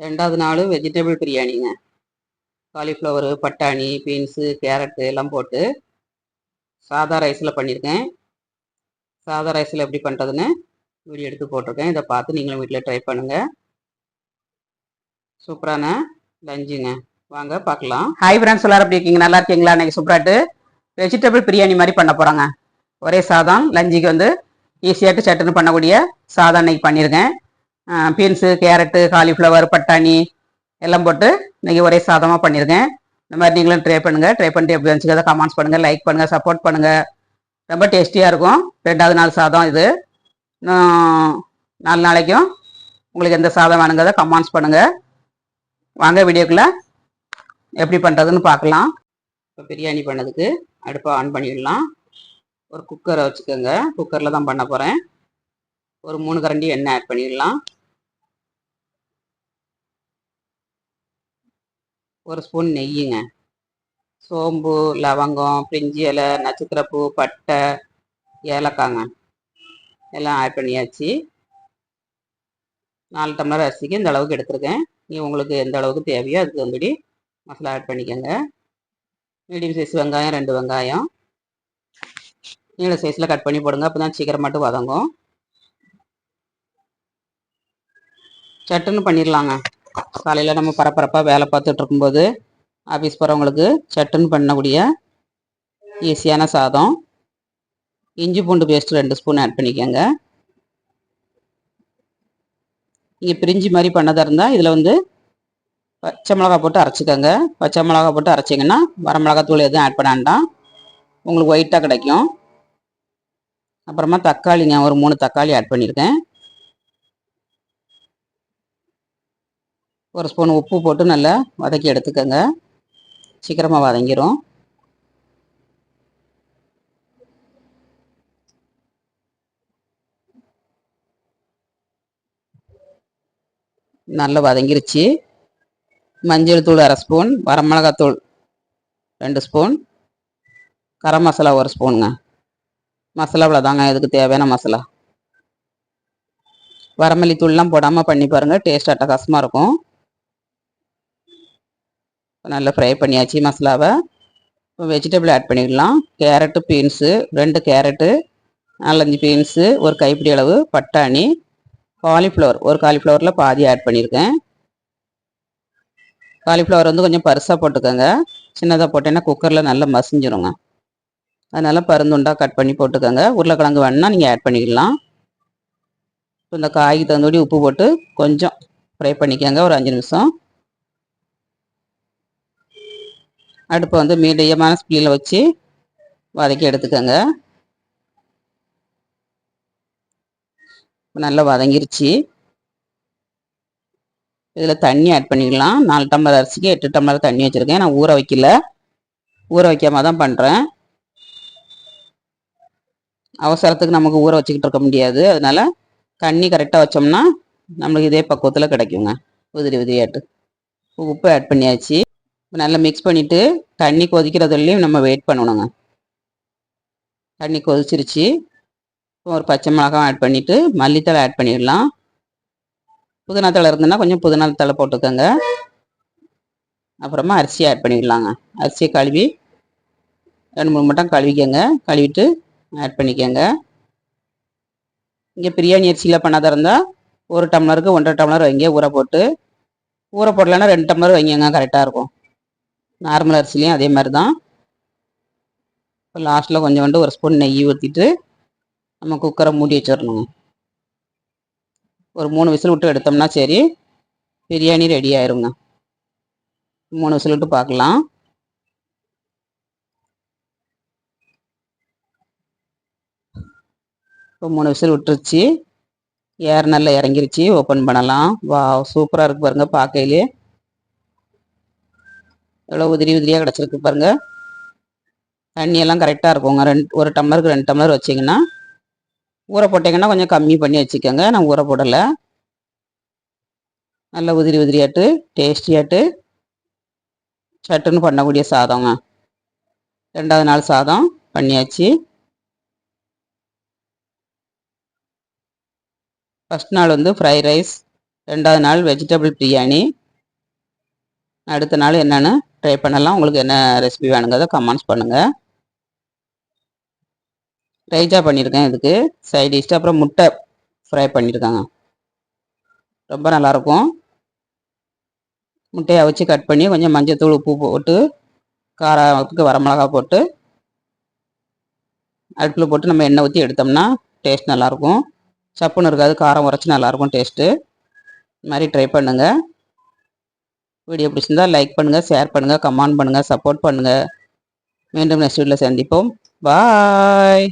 ரெண்டாவது நாள் வெஜிடபிள் பிரியாணிங்க. காலிஃப்ளவரு பட்டாணி பீன்ஸு கேரட்டு எல்லாம் போட்டு சாதா ரைஸில் பண்ணியிருக்கேன் சாதா ரைஸில் எப்படி பண்ணுறதுன்னு வீடியோ எடுத்து போட்டிருக்கேன். இதை பார்த்து நீங்களும் வீட்டில் ட்ரை பண்ணுங்கள் சூப்பரான லஞ்சுங்க. வாங்க பார்க்கலாம். ஹாய் ஃப்ரெண்ட்ஸ் எல்லாரும் எப்படி இருக்கீங்க? நல்லா இருக்கீங்களா? அன்றைக்கி சூப்பராட்டு வெஜிடபிள் பிரியாணி மாதிரி பண்ண போகிறாங்க ஒரே சாதம் லஞ்சுக்கு வந்து ஈஸியாட்டு சட்டுன்னு பண்ணக்கூடிய சாதம் இன்னைக்கு பண்ணியிருக்கேன் பீன்ஸு கேரட்டு காலிஃப்ளவர் பட்டாணி எல்லாம் போட்டு இன்றைக்கி ஒரே சாதமாக பண்ணியிருக்கேன் இந்த மாதிரி நீங்களும் ட்ரை பண்ணுங்கள் ட்ரை பண்ணிட்டு எப்படி வச்சுக்கிறத கமெண்ட்ஸ் பண்ணுங்கள் லைக் பண்ணுங்கள் சப்போர்ட் பண்ணுங்கள் ரொம்ப டேஸ்டியாக இருக்கும். ரெண்டாவது நாள் சாதம் இது. இன்னும் நாலு நாளைக்கும் உங்களுக்கு எந்த சாதம் வேணுங்கிறத கமெண்ட்ஸ் பண்ணுங்கள் வாங்க வீடியோக்குள்ளே. எப்படி பண்ணுறதுன்னு பார்க்கலாம். இப்போ பிரியாணி பண்ணதுக்கு அடுப்பை ஆன் பண்ணிடலாம். ஒரு குக்கரை வச்சுக்கோங்க. குக்கரில் தான் பண்ண போகிறேன் ஒரு மூணு கரண்டி எண்ணெய் ஆட் பண்ணிடலாம். ஒரு ஸ்பூன் நெய்யுங்க. சோம்பு லவங்கம் பிரிஞ்சி இலை நட்சத்திரப்பூ பட்டை ஏலக்காங்க. எல்லாம் ஆட் பண்ணியாச்சு. நாலு டம்ளர் அரிசிக்கு இந்த அளவுக்கு எடுத்திருக்கேன். நீ உங்களுக்கு எந்த அளவுக்கு தேவையோ அதுக்கு வந்துடி மசாலா ஆட் பண்ணிக்கோங்க. மீடியம் சைஸ் வெங்காயம் ரெண்டு வெங்காயம். நீள சைஸில் கட் பண்ணி போடுங்க. அப்போ தான் சீக்கிரம் மட்டும் வதங்கும். சட்டுன்னு பண்ணிடலாங்க காலையில் நம்ம பரபரப்பாக வேலை பார்த்துட்டு இருக்கும்போது ஆஃபீஸ் போகிறவங்களுக்கு சட்டுன்னு பண்ணக்கூடிய ஈஸியான சாதம். இஞ்சி பூண்டு பேஸ்ட் ரெண்டு ஸ்பூன் ஆட் பண்ணிக்கோங்க. நீங்கள் பிரிஞ்சு மாதிரி பண்ணதாக இருந்தால் இதில் வந்து பச்சை மிளகா போட்டு அரைச்சிக்கோங்க. பச்சை மிளகா போட்டு அரைச்சிங்கன்னா வரமிளகாத்தூள் எதுவும் ஆட் பண்ண வேண்டாம். உங்களுக்கு ஒயிட்டாக கிடைக்கும். அப்புறமா தக்காளிங்க ஒரு மூணு தக்காளி ஆட் பண்ணியிருக்கேன் ஒரு ஸ்பூன் உப்பு போட்டு நல்லா வதக்கி எடுத்துக்கோங்க. சீக்கிரமாக வதங்கிரும். நல்லா வதங்கிருச்சு. மஞ்சள் தூள் அரை ஸ்பூன் வரமிளகாத்தூள் ரெண்டு ஸ்பூன் கரம் மசாலா ஒரு ஸ்பூனுங்க. மசாலாவில் தாங்க இதுக்கு தேவையான மசாலா. வரமல்லி தூள்லாம் போடாமல் பண்ணி பாருங்கள் டேஸ்ட் அட்டகாசமாக இருக்கும். நல்லா ஃப்ரை பண்ணியாச்சு மசாலாவை இப்போ வெஜிடபிள் ஆட் பண்ணிடலாம். கேரட்டு பீன்ஸு ரெண்டு கேரட்டு நாலஞ்சு பீன்ஸு ஒரு கைப்பிடி அளவு பட்டாணி காலிஃப்ளவர் ஒரு காலிஃப்ளவரில் பாதி ஆட் பண்ணியிருக்கேன். காலிஃப்ளவர் வந்து கொஞ்சம் பருசாக போட்டுக்கோங்க. சின்னதாக போட்டேன்னா குக்கரில் நல்லா மசிஞ்சிருங்க. அதனால் பருந்துண்டாக கட் பண்ணி போட்டுக்கோங்க. உருளைக்கிழங்கு வேணுன்னா நீங்கள் ஆட் பண்ணிக்கலாம். இப்போ இந்த காய்க்கு தகுந்தபடி உப்பு போட்டு கொஞ்சம் ஃப்ரை பண்ணிக்கோங்க. ஒரு அஞ்சு நிமிஷம். அடுப்பை வந்து மீடியமான ஸ்பீடில் வச்சு வதக்கி எடுத்துக்கோங்க. நல்லா வதங்கிருச்சு. இதில் தண்ணி ஆட் பண்ணிக்கலாம் நாலு டம்ளர் அரிசிக்கு எட்டு டம்ளர் தண்ணி வச்சுருக்கேன். நான் ஊற வைக்கல. ஊற வைக்காம தான் பண்ணுறேன் அவசரத்துக்கு நமக்கு ஊற வச்சுக்கிட்டு இருக்க முடியாது. அதனால் தண்ணி கரெக்டாக வச்சோம்னா நம்மளுக்கு இதே பக்குவத்தில் கிடைக்குங்க. உதிரி உதிரியாட்டு. உப்பு ஆட் பண்ணியாச்சு. நல்லா மிக்ஸ் பண்ணிவிட்டு தண்ணி கொதிக்கிறதுலையும் நம்ம வெயிட் பண்ணணுங்க. தண்ணி கொதிச்சிருச்சு. ஒரு பச்சை மிளகாய் ஆட் பண்ணிவிட்டு மல்லித்தலை ஆட் பண்ணிடலாம். புதினா தழை இருந்ததுன்னா கொஞ்சம் புதினா தழை போட்டுக்கோங்க. அப்புறமா அரிசி ஆட் பண்ணிடலாங்க. அரிசியை கழுவி ரெண்டு மூணு மட்டும் கழுவிக்கோங்க. கழுவிட்டு ஆட் பண்ணிக்கோங்க. இங்கே பிரியாணி அரிசியில் பண்ணாத இருந்தால் ஒரு டம்ளருக்கு ஒன்றரை டம்ளர் வைங்க. ஊற போட்டு. ஊற போடலைன்னா ரெண்டு டம்ளர் வைங்கங்க. கரெக்டாக இருக்கும். நார்மல் அரிசிலையும் அதே மாதிரி தான் இப்போ லாஸ்ட்டில் கொஞ்சோண்டு ஒரு ஸ்பூன் நெய் ஊற்றிட்டு நம்ம குக்கரை மூடி வச்சிடணுங்க. ஒரு மூணு விசில் விட்டு எடுத்தோம்னா சரி பிரியாணி ரெடி ஆயிருங்க. மூணு விசில் விட்டு பார்க்கலாம் இப்போ மூணு விசில் விட்டுருச்சு. ஏர் நல்லா இறங்கிருச்சு. ஓப்பன் பண்ணலாம். வா சூப்பராக இருக்கு பாருங்க பார்க்கையிலே. எவ்வளோ உதிரி உதிரியாக கிடச்சிருக்கு பாருங்க. தண்ணியெல்லாம் கரெக்டாக இருக்குங்க ரெண்டு ஒரு டம்ளருக்கு ரெண்டு டம்ளர் வச்சிங்கன்னா ஊற போட்டிங்கன்னா கொஞ்சம் கம்மி பண்ணி வச்சுக்கோங்க. நான் ஊற போடலை. நல்ல உதிரி உதிரியாட்டு டேஸ்டியாட்டு. சட்டுன்னு பண்ணக்கூடிய சாதங்க. ரெண்டாவது நாள் சாதம் பண்ணியாச்சு. ஃபஸ்ட் நாள் வந்து ஃப்ரைட் ரைஸ் ரெண்டாவது நாள் வெஜிடபிள் பிரியாணி. அடுத்த நாள் என்னென்னு ட்ரை பண்ணலாம். உங்களுக்கு என்ன ரெசிபி வேணுங்கிறத கமெண்ட்ஸ் பண்ணுங்கள் ரைஜா பண்ணியிருக்கேன் இதுக்கு. சைட் டிஷ்ட்டு அப்புறம் முட்டை ஃப்ரை பண்ணியிருக்காங்க ரொம்ப நல்லாயிருக்கும். முட்டையை வச்சு கட் பண்ணி கொஞ்சம் மஞ்சத்தூள் உப்பு போட்டு காரத்துக்கு வரமிளகா போட்டு அடுப்பில் போட்டு நம்ம எண்ணெய் ஊற்றி எடுத்தோம்னா டேஸ்ட் நல்லாயிருக்கும். சப்புன்னு இருக்காது காரம் உரைச்சி நல்லாயிருக்கும் டேஸ்ட்டு இது மாதிரி ட்ரை பண்ணுங்கள் வீடியோ பிடிச்சிருந்தா லைக் பண்ணுங்கள் ஷேர் பண்ணுங்கள் கமெண்ட் பண்ணுங்கள் சப்போர்ட் பண்ணுங்கள் மீண்டும் நெக்ஸ்ட் வீடியோவில் சந்திப்போம். பாய்